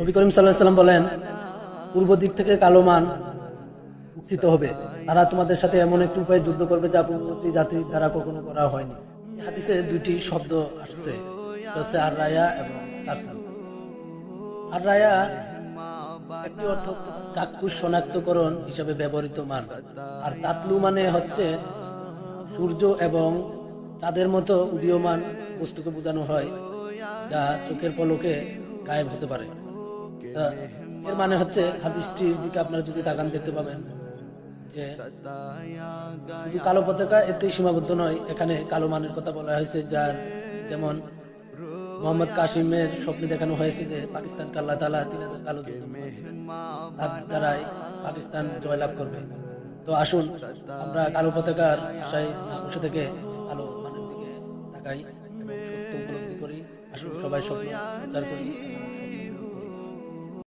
নবী করিম সাল্লাহ সাল্লাম বলেন, পূর্ব দিক থেকে কালো মান উত্থিত হবে। তারা তোমাদের সাথে এমন একটি উপায়ে যুদ্ধ করবে যা পূর্ববর্তী জাতির দ্বারা কখনো করা হয়নি। হাদিসে দুইটি শব্দ আসছে হচ্ছে আর রায়া এবং আর রায়া একটি অর্থ চাক্ষুষ শনাক্তকরণ হিসাবে ব্যবহৃত মান। আর তাতলু মানে হচ্ছে সূর্য এবং চাঁদের মতো উদীয়মান বস্তুকে বোঝানো হয়, যা চোখের পলকে গায়েব হতে পারে। এর মানে হচ্ছে হাদিসটির দিকে আপনারা যদি তাকান দেখতে পাবেন যে শুধু কালো পতাকা এতেই সীমাবদ্ধ নয়, এখানে কালো মানের কথা বলা হয়েছে যার যেমন মোহাম্মদ কাসিমের স্বপ্নে দেখানো হয়েছে যে পাকিস্তানকে আল্লাহ তালা তিন হাজার কালো তার দ্বারাই পাকিস্তান জয়লাভ করবে। তো আসুন, আমরা কালো পতাকার আশায় বসে থেকে কালো মানের দিকে তাকাই সত্য উপলব্ধি করি। আসুন সবাই স্বপ্ন প্রচার করি।